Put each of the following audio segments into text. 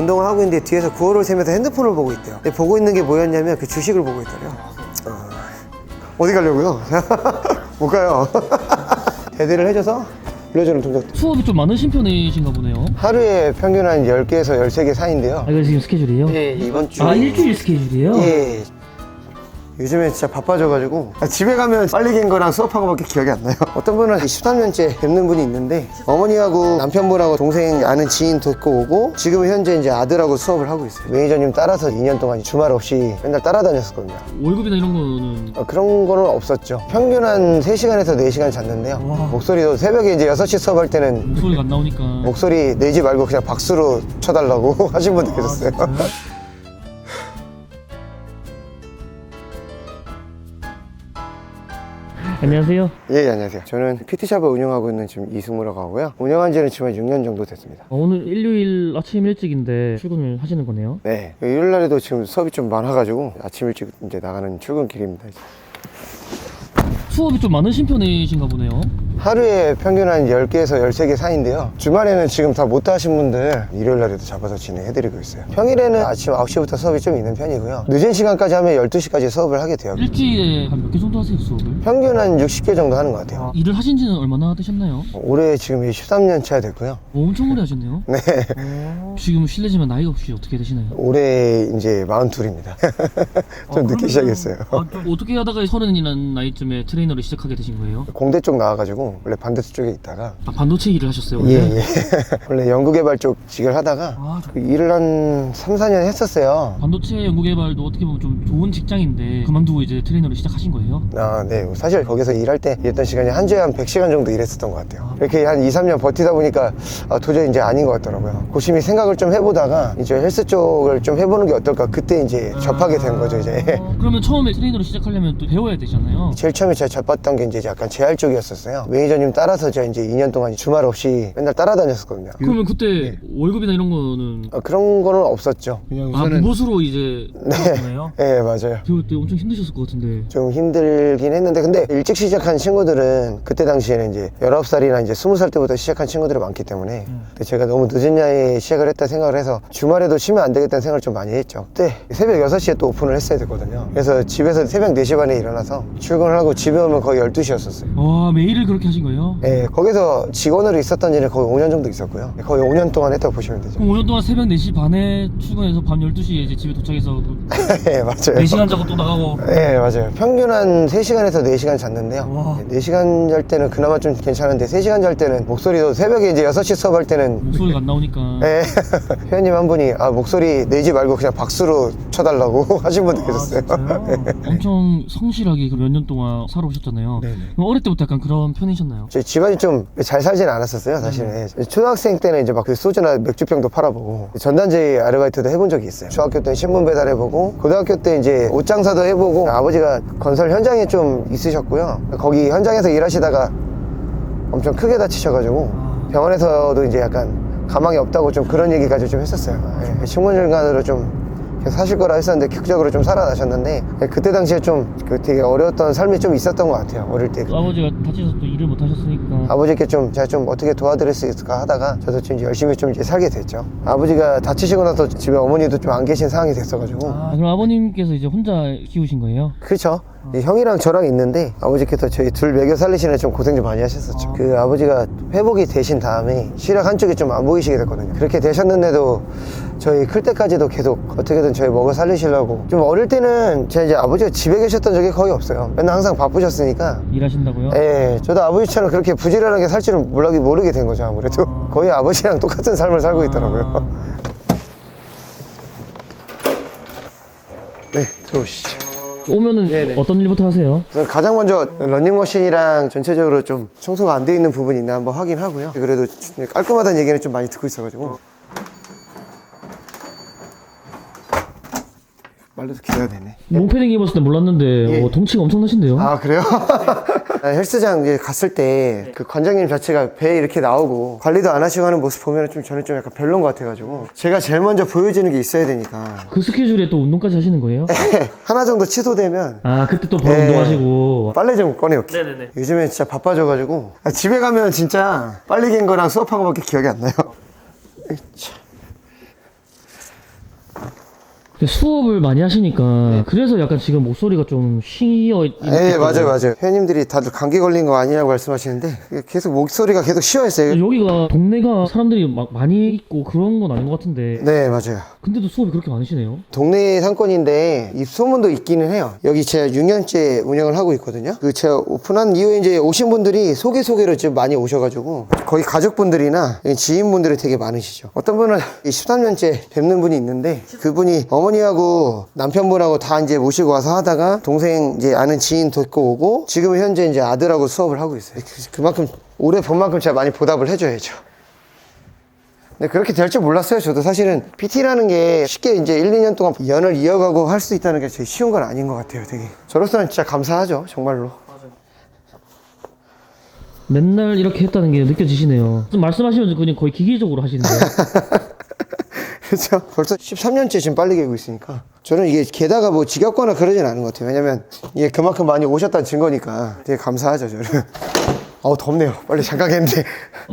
운동을 하고 있는데 뒤에서 구호를 세면서 핸드폰을 보고 있대요. 근데 보고 있는 게 뭐였냐면 그 주식을 보고 있더래요. 어. 어디 가려고요? 못 가요. 대대를 해줘서 불러주는 동작. 수업이 좀 많으신 편이신가 보네요. 하루에 평균 한 10개에서 13개 사이인데요. 아, 이거 지금 스케줄이에요? 예, 이번 주. 아, 일주일 스케줄이에요? 예. 요즘에 진짜 바빠져가지고. 아, 집에 가면 빨리 갠 거랑 수업한 거밖에 기억이 안 나요. 어떤 분은 13년째 뵙는 분이 있는데 어머니하고 남편분하고 동생 아는 지인 듣고 오고 지금 현재 이제 아들하고 수업을 하고 있어요. 매니저님 따라서 2년 동안 주말 없이 맨날 따라다녔었거든요. 월급이나 이런 거는? 어, 그런 거는 없었죠. 평균 한 3시간에서 4시간 잤는데요. 와. 목소리도 새벽에 이제 6시 수업할 때는 목소리가 안 나오니까. 목소리 내지 말고 그냥 박수로 쳐달라고 하신 분도 계셨어요 안녕하세요. 예, 안녕하세요. 저는 PT샵을 운영하고 있는 지금 이승무라고 하고요. 운영한 지는 지금 한 6년 정도 됐습니다. 어, 오늘 일요일 아침 일찍인데 출근을 하시는 거네요. 네. 일요일 날에도 지금 수업이 좀 많아가지고 아침 일찍 이제 나가는 출근길입니다. 이제. 수업이 좀 많으신 편이신가 보네요. 하루에 평균 한 10개에서 13개 사이인데요. 주말에는 지금 다 못 하신 분들 일요일 날에도 잡아서 진행해드리고 있어요. 평일에는 아침 9시부터 수업이 좀 있는 편이고요. 늦은 시간까지 하면 12시까지 수업을 하게 돼요. 일주일에 한 몇 개 정도 하세요, 수업을? 평균 한 60개 정도 하는 것 같아요. 일을 하신 지는 얼마나 되셨나요? 올해 지금 13년 차 됐고요. 어, 엄청 오래 하셨네요. 네. 지금 실례지만 나이가 혹시 어떻게 되시나요? 올해 이제 42입니다. 좀 늦게 시작했어요. 아, 좀 어떻게 하다가 서른이라는 나이쯤에 트레이너를 시작하게 되신 거예요? 공대 쪽 나와가지고 원래 반대쪽 쪽에 있다가 아, 반도체 일을 하셨어요, 원래? 예, 예. 원래 연구개발 쪽 직을 하다가 아, 저- 그 일을 한 3, 4년 했었어요. 반도체 연구개발도 어떻게 보면 좀 좋은 직장인데 그만두고 이제 트레이너를 시작하신 거예요? 아, 네. 사실 거기서 일할 때 일했던 시간이 한 주에 한 100시간 정도 일했었던 것 같아요. 이렇게 한 2, 3년 버티다 보니까 아, 도저히 이제 아닌 것 같더라고요. 고심히 생각을 좀 해보다가 이제 헬스 쪽을 좀 해보는 게 어떨까. 그때 이제 접하게 된 거죠, 이제. 어, 그러면 처음에 트레이너를 시작하려면 또 배워야 되잖아요. 제일 처음에 제가 접봤던 게 이제 약간 재활 쪽이었었어요. 매니저님 따라서 제가 이제 2년 동안 주말 없이 맨날 따라다녔었거든요. 그러면 그때 월급이나 이런 거는 아, 그런 거는 없었죠. 그냥 아 무보수로 이제 배웠네요. 네, 맞아요. 배울 때 엄청 힘드셨을 것 같은데. 좀 힘들긴 했는데 근데 일찍 시작한 친구들은 그때 당시에는 이제 19살이나 이제 20살 때부터 시작한 친구들이 많기 때문에 근데 제가 너무 늦은 나이에 시작을 했다 생각을 해서 주말에도 쉬면 안 되겠다는 생각을 좀 많이 했죠 그때 새벽 6시에 또 오픈을 했어야 됐거든요 그래서 집에서 새벽 4시 반에 일어나서 출근을 하고 집에 오면 거의 12시였었어요 와 매일을 그렇게 하신 거예요? 예, 거기서 직원으로 있었던 지는 거의 5년 정도 있었고요 거의 5년 동안 했다고 보시면 되죠 그럼 5년 동안 새벽 4시 반에 출근해서 밤 12시에 이제 집에 도착해서 그 예, 맞아요 4시간 자고 또 나가고 네, 맞아요. 평균 한 3시간에서 4시간 잤는데요. 와. 4시간 잘 때는 그나마 좀 괜찮은데 3시간 잘 때는 목소리도 새벽에 이제 6시 수업할 때는 목소리가 안 나오니까 네. 회원님 한 분이 아, 목소리 내지 말고 그냥 박수로 쳐달라고 하신 분도 계셨어요. 엄청 성실하게 그몇년 동안 살아오셨잖아요. 그럼 어릴 때부터 약간 그런 편이 셨나요? 저희 집안이 좀 잘 살진 않았었어요, 사실은. 초등학생 때는 이제 막 그 소주나 맥주병도 팔아보고 전단지 아르바이트도 해본 적이 있어요. 중학교 때는 신문 배달해보고 고등학교 때 이제 옷장사도 해보고 아버지가 건설 현장에 좀 있으셨고요. 거기 현장에서 일하시다가 엄청 크게 다치셔가지고 병원에서도 이제 약간 가망이 없다고 좀 그런 얘기까지 좀 했었어요. 예, 식물질관으로 좀 사실 거라 했었는데 극적으로 좀 살아나셨는데 예, 그때 당시에 좀그 되게 어려웠던 삶이 좀 있었던 것 같아요. 어릴 때. 아버지가 다치셔서 또 일을 못 하셨으니까 아버지께 좀 제가 좀 어떻게 도와드릴 수 있을까 하다가 저도 좀 이제 열심히 좀 이제 살게 됐죠. 아버지가 다치시고 나서 집에 어머니도 좀 안 계신 상황이 됐어가지고 아, 그럼 아버님께서 이제 혼자 키우신 거예요? 그렇죠. 이 형이랑 저랑 있는데 아버지께서 저희 둘 먹여 살리시는 좀 고생 좀 많이 하셨었죠. 그 아버지가 회복이 되신 다음에 시력 한쪽이 좀 안 보이시게 됐거든요. 그렇게 되셨는데도 저희 클 때까지도 계속 어떻게든 저희 먹여 살리시려고 좀 어릴 때는 제가 이제 아버지가 집에 계셨던 적이 거의 없어요. 맨날 항상 바쁘셨으니까 일하신다고요? 예, 저도 아버지처럼 그렇게 부지런하게 살 줄은 몰라, 모르게 된 거죠, 아무래도. 거의 아버지랑 똑같은 삶을 살고 있더라고요. 네, 들어오시죠. 오면은 네네. 어떤 일부터 하세요? 가장 먼저 런닝머신이랑 전체적으로 좀 청소가 안 돼 있는 부분이 있나 한번 확인하고요. 그래도 깔끔하다는 얘기는 좀 많이 듣고 있어가지고. 말려서 기다려야 되네. 롱패딩 입었을 때 몰랐는데 예. 어, 덩치가 엄청나신데요? 아 그래요? 아, 헬스장 이제 갔을 때 그 관장님 자체가 배에 이렇게 나오고 관리도 안 하시고 하는 모습 보면 좀 저는 좀 약간 별론 것 같아가지고 제가 제일 먼저 보여주는 게 있어야 되니까 그 스케줄에 또 운동까지 하시는 거예요? 하나 정도 취소되면 아 그때 또 바로 네. 운동하시고 빨래 좀 꺼내올게요 네네네 요즘에 진짜 바빠져가지고 아, 집에 가면 진짜 빨리 갠 거랑 수업한 거밖에 기억이 안 나요 으쌰. 근데 수업을 많이 하시니까 그래서 약간 지금 목소리가 좀 쉬어 있- 네, 있거든요. 맞아요, 맞아요. 회원님들이 다들 감기 걸린 거 아니냐고 말씀하시는데 계속 목소리가 계속 쉬어있어요. 여기가 동네가 사람들이 막 많이 있고 그런 건 아닌 것 같은데 네, 맞아요. 근데도 수업이 그렇게 많으시네요 동네 상권인데 이 소문도 있기는 해요. 여기 제가 6년째 운영을 하고 있거든요. 그 제가 오픈한 이후에 이제 오신 분들이 소개 소개로 좀 많이 오셔가지고 거의 가족분들이나 지인분들이 되게 많으시죠. 어떤 분은 13년째 뵙는 분이 있는데 그분이 어머니 하고 남편분하고 다 이제 모시고 와서 하다가 동생 이제 아는 지인 데리고 오고 지금 현재 이제 아들하고 수업을 하고 있어요. 그- 그만큼 올해 본 만큼 제가 많이 보답을 해줘야죠. 근데 그렇게 될 줄 몰랐어요. 저도 사실은 PT라는 게 쉽게 이제 1, 2년 동안 연을 이어가고 할 수 있다는 게 되게 쉬운 건 아닌 것 같아요. 되게. 저로서는 진짜 감사하죠. 정말로. 맨날 이렇게 했다는 게 느껴지시네요 좀 말씀하시면 그냥 거의 기계적으로 하시는데요 그렇죠. 벌써 13년째 지금 빨리 개고 있으니까. 저는 이게 게다가 뭐 지겹거나 그러진 않은 것 같아요. 왜냐면 이게 그만큼 많이 오셨다는 증거니까 되게 감사하죠. 저는. 어우 덥네요. 빨리 잠깐 했는데.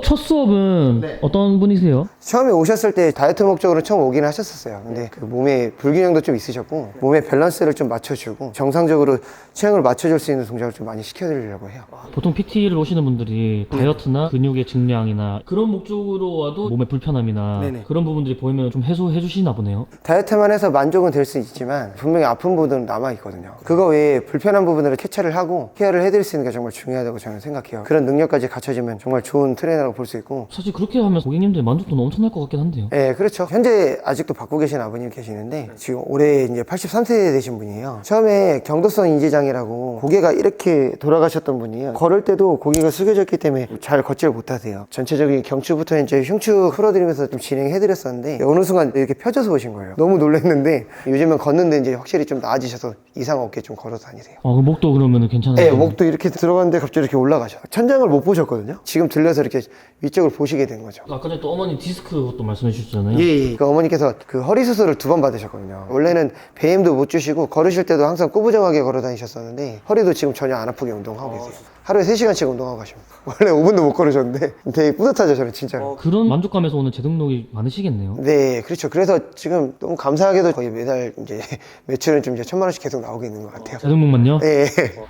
첫 수업은 어떤 분이세요? 처음에 오셨을 때 다이어트 목적으로 처음 오긴 하셨었어요. 근데 그 몸에 불균형도 좀 있으셨고 몸의 밸런스를 좀 맞춰주고 정상적으로 체형을 맞춰줄 수 있는 동작을 좀 많이 시켜드리려고 해요. 보통 PT를 오시는 분들이 네. 다이어트나 근육의 증량이나 그런 목적으로 와도 몸의 불편함이나 네네. 그런 부분들이 보이면 좀 해소해 주시나 보네요. 다이어트만 해서 만족은 될 수 있지만 분명히 아픈 부분은 남아 있거든요. 그거 외에 불편한 부분들을 캐치를 하고 케어를 해드릴 수 있는 게 정말 중요하다고 저는 생각해요. 그런 능력까지 갖춰지면 정말 좋은 트레이너라고 볼 수 있고. 사실 그렇게 하면 고객님들 만족도는 엄청날 것 같긴 한데요. 예, 그렇죠. 현재 아직도 받고 계신 아버님 계시는데 지금 올해 이제 83세 되신 분이에요. 처음에 경도성 인지장애라고 고개가 이렇게 돌아가셨던 분이에요. 걸을 때도 고개가 숙여졌기 때문에 잘 걷지를 못하세요. 전체적인 경추부터 이제 흉추 풀어드리면서 좀 진행해드렸었는데 어느 순간 이렇게 펴져서 오신 거예요. 너무 놀랐는데 요즘은 걷는데 이제 확실히 좀 나아지셔서 이상 없게 좀 걸어 다니세요. 어, 그 목도 그러면 괜찮아요. 네, 목도 이렇게 들어갔는데 갑자기 이렇게 올라가셔. 천 장을 못 보셨거든요. 지금 들려서 이렇게 위쪽을 보시게 된 거죠. 아까 전에 또 어머니 디스크 것도 말씀해 주셨잖아요. 예, 예. 그 어머니께서 그 허리 수술을 두 번 받으셨거든요. 원래는 배임도 못 주시고 걸으실 때도 항상 꾸부정하게 걸어 다니셨었는데 허리도 지금 전혀 안 아프게 운동하고 계세요. 하루에 3시간씩 운동하고 가십니다. 원래 5분도 못 걸으셨는데 되게 뿌듯하죠, 저는 진짜로. 그런 만족감에서 오는 재등록이 많으시겠네요. 네, 그렇죠. 그래서 지금 너무 감사하게도 거의 매달 이제 매출은 좀 이제 천만 원씩 계속 나오고 있는 것 같아요. 재등록만요? 네.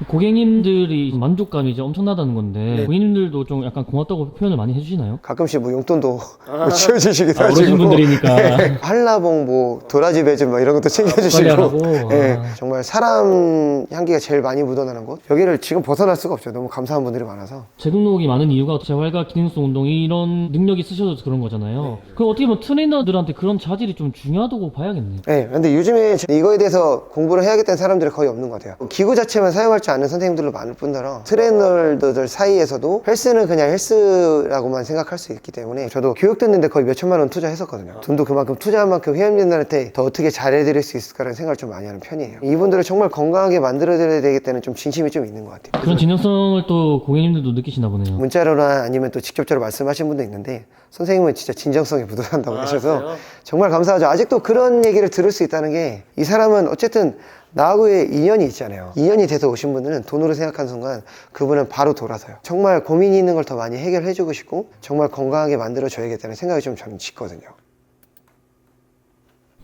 고객님들이 만족감이 이제 엄청나다는 건데 네. 고객님들도 좀 약간 고맙다고 표현을 많이 해주시나요? 가끔씩 뭐 용돈도 뭐 치워주시기도 아, 하시고 어르신 분들이니까. 네. 한라봉 뭐 도라지 배즙 뭐 이런 것도 챙겨주시고 관리하라고? 예, 아. 정말 사람 향기가 제일 많이 묻어나는 곳 여기를 지금 벗어날 수가 없죠 너무 감사한 분들이 많아서 재등록이 많은 이유가 재활과 기능성 운동 이런 능력이 쓰셔서 그런 거잖아요. 그럼 어떻게 보면 트레이너들한테 그런 자질이 좀 중요하다고 봐야겠네요. 네, 근데 요즘에 이거에 대해서 공부를 해야겠다는 사람들이 거의 없는 것 같아요. 기구 자체만 사용할 줄 아는 선생님들도 많을 뿐더러 트레이너들 사이에서도 헬스는 그냥 헬스라고만 생각할 수 있기 때문에 저도 교육 듣는데 거의 몇 천만 원 투자했었거든요. 돈도 그만큼 투자한 만큼 회원님들한테 더 어떻게 잘해드릴 수 있을까라는 생각을 좀 많이 하는 편이에요. 이분들을 정말 건강하게 만들어드려야 되겠다는 좀 진심이 좀 있는 것 같아요. 그런 진정성을 또 고객님들도 느끼시나 보네요. 문자로나 아니면 또 직접적으로 말씀하신 분도 있는데 선생님은 진짜 진정성에 묻어난다고 하셔서 정말 감사하죠. 아직도 그런 얘기를 들을 수 있다는 게 이 사람은 어쨌든 나하고의 인연이 있잖아요. 인연이 돼서 오신 분들은 돈으로 생각하는 순간 그분은 바로 돌아서요. 정말 고민이 있는 걸 더 많이 해결해주고 싶고 정말 건강하게 만들어줘야겠다는 생각이 좀 저는 짙거든요.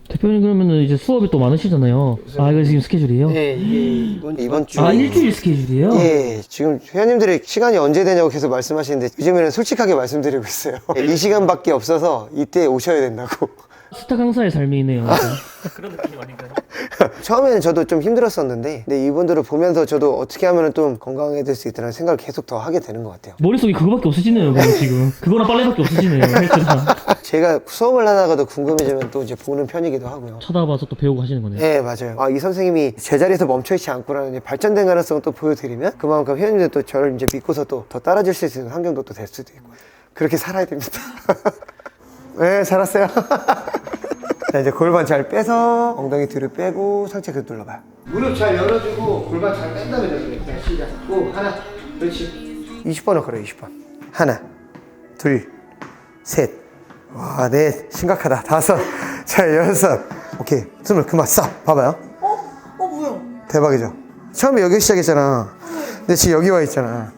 대표님 그러면은 이제 수업이 또 많으시잖아요. 아 이거 지금 스케줄이에요? 네, 이게 이번, 이번 주 아 일주일 스케줄이에요? 예, 지금 회원님들이 시간이 언제 되냐고 계속 말씀하시는데 요즘에는 솔직하게 말씀드리고 있어요. 이 시간밖에 없어서 이때 오셔야 된다고. 스타 강사의 삶이네요. 처음에는 저도 좀 힘들었었는데 근데 이분들을 보면서 저도 어떻게 하면 좀 건강해질 수 있다는 생각을 계속 더 하게 되는 것 같아요 머릿속에 그거밖에 없으시네요. 그럼 지금 그거랑 빨래밖에 없으시네요. 헬스랑 제가 수업을 하다가도 궁금해지면 또 이제 보는 편이기도 하고요 쳐다봐서 또 배우고 하시는 거네요. 네 맞아요 아, 이 선생님이 제자리에서 멈춰있지 않고라는 이제 발전된 가능성을 또 보여드리면 그만큼 회원님들 또 저를 이제 믿고서 또 더 따라줄 수 있는 환경도 또 될 수도 있고 그렇게 살아야 됩니다 네 살았어요 자 이제 골반 잘 빼서 엉덩이 뒤로 빼고 상체 그대로 눌러봐요. 무릎 잘 열어주고 골반 잘 뺀 다음에 열어요. 자 시작. 오 하나. 그렇지. 20번을 걸어요 20번. 하나 둘셋와넷 심각하다. 다섯. 자 여섯. 오케이. 스물. 그만. 싹 봐봐요. 어? 어 뭐야? 대박이죠? 처음에 여기 시작했잖아. 근데 지금 여기 와 있잖아?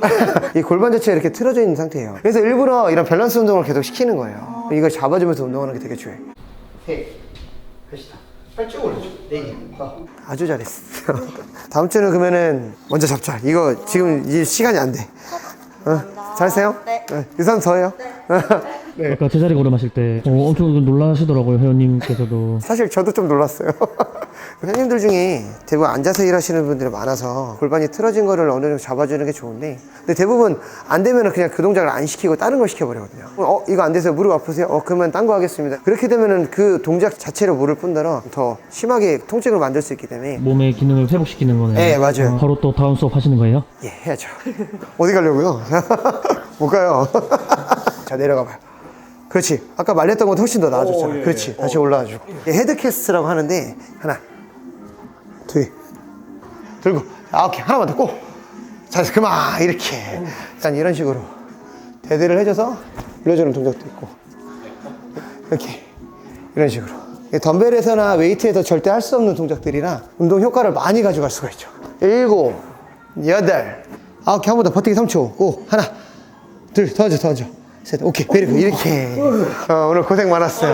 이 골반 자체가 이렇게 틀어져 있는 상태예요. 그래서 일부러 이런 밸런스 운동을 계속 시키는 거예요. 이걸 잡아주면서 운동하는 게 되게 중요해. 셋, 팔쭉 올려줘. 네 개. 아주 잘했어. 다음 주는 그러면은 먼저 잡자. 이거 지금 이제 시간이 안 돼. 어, 잘했어요? 네. 어, 유선 저예요. 아까 제자리 걸음하실 때 어, 엄청 놀라시더라고요 회원님께서도 사실 저도 좀 놀랐어요. 회원님들 중에 대부분 앉아서 일하시는 분들이 많아서 골반이 틀어진 거를 어느 정도 잡아주는 게 좋은데 근데 대부분 안 되면은 그냥 그 동작을 안 시키고 다른 걸 시켜버리거든요. 어 이거 안 돼서 무릎 아프세요? 어 그러면 딴 거 하겠습니다. 그렇게 되면은 그 동작 자체로 모를 뿐더러 더 심하게 통증을 만들 수 있기 때문에 몸의 기능을 회복시키는 거네요 네, 맞아요. 어, 바로 또 다음 수업 하시는 거예요? 예 해야죠. 어디 가려고요? 못 가요. 자 내려가 봐요. 그렇지. 아까 말렸던 것도 훨씬 더 나아졌잖아. 그렇지. 다시 올라와 주고. 이게 헤드캐스트라고 하는데 하나, 둘, 들고. 아, 오케이. 하나만 더 꼭. 자, 그만. 이렇게. 일단 이런 식으로 대대를 해줘서 올려주는 동작도 있고. 이렇게. 이런 식으로. 덤벨에서나 웨이트에서 절대 할 수 없는 동작들이라 운동 효과를 많이 가져갈 수가 있죠. 일곱, 여덟, 아홉, 한번 더 버티기 3초. 고, 하나, 둘, 더 얹어, 더 얹어. 셋, 오케이. 베리고 이렇게. 어, 오늘 고생 많았어요.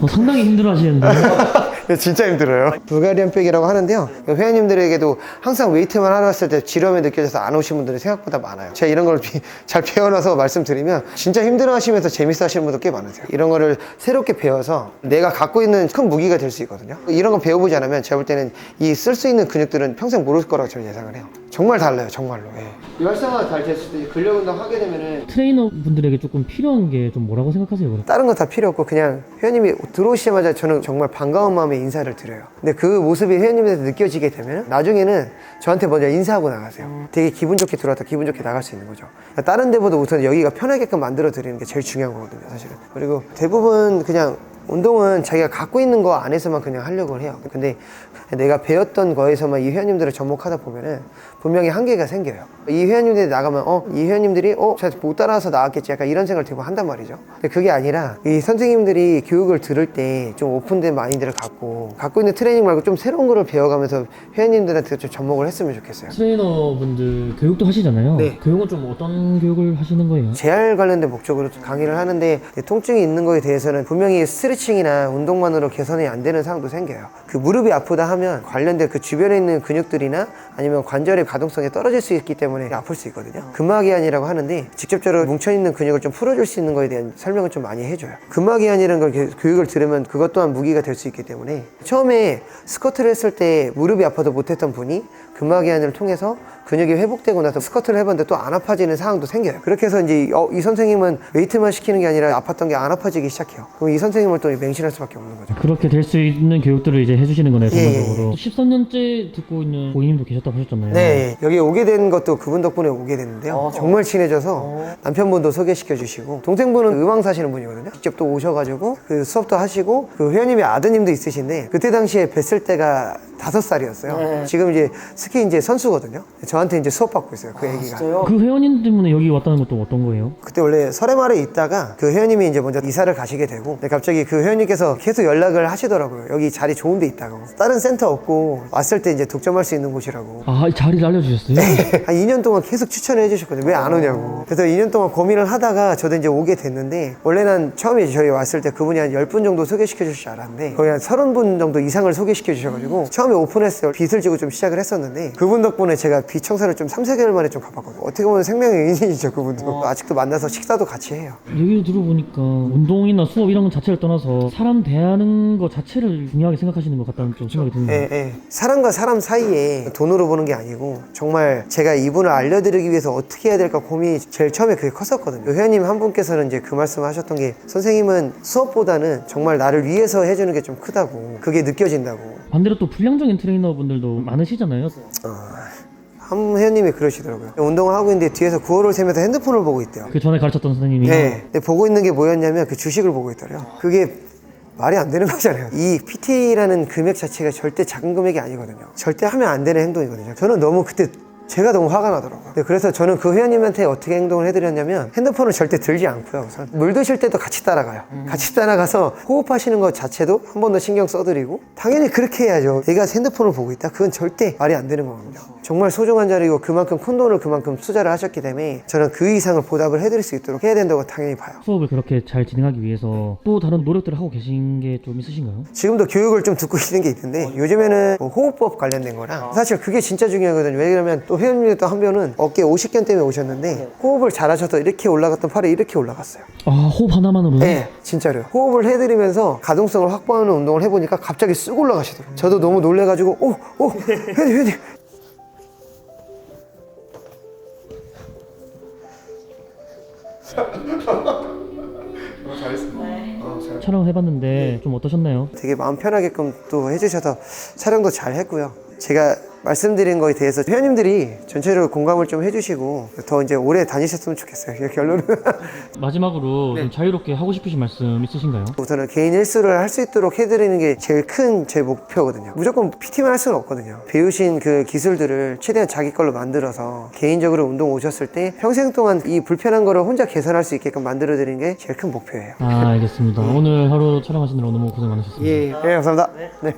어, 상당히 힘들어 하시는데 이거 진짜 힘들어요. 불가리안 백이라고 하는데요. 회원님들에게도 항상 웨이트만 하러 왔을 때 지루함이 느껴져서 안 오신 분들이 생각보다 많아요. 제가 이런 걸 잘 배워놔서 말씀드리면 진짜 힘들어 하시면서 재밌어 하시는 분들 꽤 많으세요. 이런 거를 새롭게 배워서 내가 갖고 있는 큰 무기가 될 수 있거든요. 이런 거 배워보지 않으면 제가 볼 때는 이 쓸 수 있는 근육들은 평생 모를 거라고 저는 예상을 해요. 정말 달라요, 정말로. 예. 이 활성화가 잘 됐을 때 근력 운동 하게 되면은 트레이너 분들에게 조금 필요한 게 좀 뭐라고 생각하세요? 그럼? 다른 거 다 필요 없고 그냥 회원님이 들어오시자마자 저는 정말 반가운 마음에 인사를 드려요. 근데 그 모습이 회원님한테 느껴지게 되면 나중에는 저한테 먼저 인사하고 나가세요. 되게 기분 좋게 들어왔다 기분 좋게 나갈 수 있는 거죠. 다른 데보다 우선 여기가 편하게끔 만들어 드리는 게 제일 중요한 거거든요, 사실은. 그리고 대부분 그냥 운동은 자기가 갖고 있는 거 안에서만 그냥 하려고 해요. 근데 내가 배웠던 거에서만 이 회원님들을 접목하다 보면은 분명히 한계가 생겨요. 이 회원님들이 나가면 어, 이 회원님들이 어, 제가 못 따라서 나왔겠지. 약간 이런 생각을 대부분 한단 말이죠. 근데 그게 아니라 이 선생님들이 교육을 들을 때 좀 오픈된 마인드를 갖고 갖고 있는 트레이닝 말고 좀 새로운 거를 배워가면서 회원님들한테 좀 접목을 했으면 좋겠어요. 트레이너 분들 교육도 하시잖아요 네. 교육은 좀 어떤 교육을 하시는 거예요? 재활 관련된 목적으로 강의를 하는데 통증이 있는 거에 대해서는 분명히 스트레칭이나 운동만으로 개선이 안 되는 상황도 생겨요. 그 무릎이 아프다 하면 관련된 그 주변에 있는 근육들이나 아니면 관절의 가동성이 떨어질 수 있기 때문에 아플 수 있거든요. 근막이안이라고 하는데 직접적으로 뭉쳐있는 근육을 좀 풀어줄 수 있는 거에 대한 설명을 좀 많이 해줘요. 근막이안이라는 걸 교- 교육을 들으면 그것 또한 무기가 될 수 있기 때문에 처음에 스쿼트를 했을 때 무릎이 아파도 못했던 분이 근막이안을 통해서 근육이 회복되고 나서 스쿼트를 해봤는데 또 안 아파지는 상황도 생겨요. 그렇게 해서 이제 어, 이 선생님은 웨이트만 시키는 게 아니라 아팠던 게 안 아파지기 시작해요. 그럼 이 선생님을 또 맹신할 수밖에 없는 거죠. 그렇게 될 수 있는 교육들을 이제 해주시는 거네요 예, 전반적으로 13년째 듣고 있는 고객님도 계셨다고 하셨잖아요 네, 여기 오게 된 것도 그분 덕분에 오게 됐는데요. 정말 친해져서 남편분도 소개시켜 주시고 동생분은 음악 사시는 분이거든요. 직접 또 오셔가지고 그 수업도 하시고 그 회원님의 아드님도 있으신데 그때 당시에 뵀을 때가 다섯 살이었어요. 지금 이제 스키 이제 선수거든요. 저한테 이제 수업 받고 있어요. 그 애기가. 그 회원님 때문에 여기 왔다는 것도 어떤 거예요? 그때 원래 설해마을에 있다가 그 회원님이 이제 먼저 이사를 가시게 되고 근데 갑자기 그 회원님께서 계속 연락을 하시더라고요. 여기 자리 좋은 데 있다고. 다른 센터 없고 왔을 때 이제 독점할 수 있는 곳이라고. 아, 이 자리를 알려주셨어요? 한 2년 동안 계속 추천을 해주셨거든요. 왜 안 오냐고. 그래서 2년 동안 고민을 하다가 저도 이제 오게 됐는데, 원래는 처음에 저희 왔을 때 그분이 한 10분 정도 소개시켜 주실 줄 알았는데, 거의 한 30분 정도 이상을 소개시켜 주셔가지고, 처음 에 오픈했을 때 빚을 지고 좀 시작을 했었는데, 그분 덕분에 제가 빚 청산을 좀 3, 4개월 만에 좀 갚았거든요. 어떻게 보면 생명의 은인이죠, 그분도. 아직도 만나서 식사도 같이 해요. 얘기를 들어보니까 운동이나 수업 이런 것 자체를 떠나서 사람 대하는 것 자체를 중요하게 생각하시는 것 같다는 좀 생각이 드는데 예, 예. 사람과 사람 사이에 돈으로 보는 게 아니고 정말 제가 이분을 알려드리기 위해서 어떻게 해야 될까 고민이 제일 처음에 그게 컸었거든요. 회원님 한 분께서는 이제 그 말씀을 하셨던 게 선생님은 수업보다는 정말 나를 위해서 해주는 게 좀 크다고 그게 느껴진다고 반대로 또 불량적인 트레이너분들도 많으시잖아요 한 회원님이 그러시더라고요. 운동을 하고 있는데 뒤에서 구호를 세면서 핸드폰을 보고 있대요. 그 전에 가르쳤던 선생님이 네. 근데 보고 있는 게 뭐였냐면 그 주식을 보고 있더래요. 그게 말이 안 되는 거잖아요. 이 PT라는 금액 자체가 절대 작은 금액이 아니거든요. 절대 하면 안 되는 행동이거든요. 저는 너무 그때 제가 너무 화가 나더라고요. 네, 그래서 저는 그 회원님한테 어떻게 행동을 해드렸냐면 핸드폰을 절대 들지 않고요. 물 드실 때도 같이 따라가요. 같이 따라가서 호흡하시는 것 자체도 한 번 더 신경 써드리고 당연히 그렇게 해야죠. 내가 핸드폰을 보고 있다? 그건 절대 말이 안 되는 겁니다. 정말 소중한 자리고 그만큼 큰 돈을 그만큼 투자를 하셨기 때문에 저는 그 이상을 보답을 해드릴 수 있도록 해야 된다고 당연히 봐요. 수업을 그렇게 잘 진행하기 위해서 또 다른 노력들을 하고 계신 게 좀 있으신가요? 지금도 교육을 좀 듣고 있는 게 있는데 요즘에는 뭐 호흡법 관련된 거랑 사실 그게 진짜 중요하거든요 왜냐면 또 회원님들 또 한 분은 어깨 오십견 때문에 오셨는데 호흡을 잘하셔서 이렇게 올라갔던 팔이 이렇게 올라갔어요. 아 호흡 하나만으로요? 네 진짜로요. 호흡을 해드리면서 가동성을 확보하는 운동을 해보니까 갑자기 쑥 올라가시더라고요. 저도 너무 놀래가지고 오 오 회원님 회원님. 촬영을 해봤는데 좀 어떠셨나요? 되게 마음 편하게끔 또 해주셔서 촬영도 잘 했고요. 제가 말씀드린 거에 대해서 회원님들이 전체적으로 공감을 좀 해주시고 더 이제 오래 다니셨으면 좋겠어요. 이 결론은 마지막으로 좀 자유롭게 하고 싶으신 말씀 있으신가요? 우선은 개인 일수를 할 수 있도록 해드리는 게 제일 큰 제 목표거든요. 무조건 PT만 할 수는 없거든요. 배우신 그 기술들을 최대한 자기 걸로 만들어서 개인적으로 운동 오셨을 때 평생 동안 이 불편한 거를 혼자 개선할 수 있게끔 만들어드리는 게 제일 큰 목표예요. 아 알겠습니다 오늘 하루 촬영하시느라 너무 고생 많으셨습니다 예, 예 감사합니다. 네.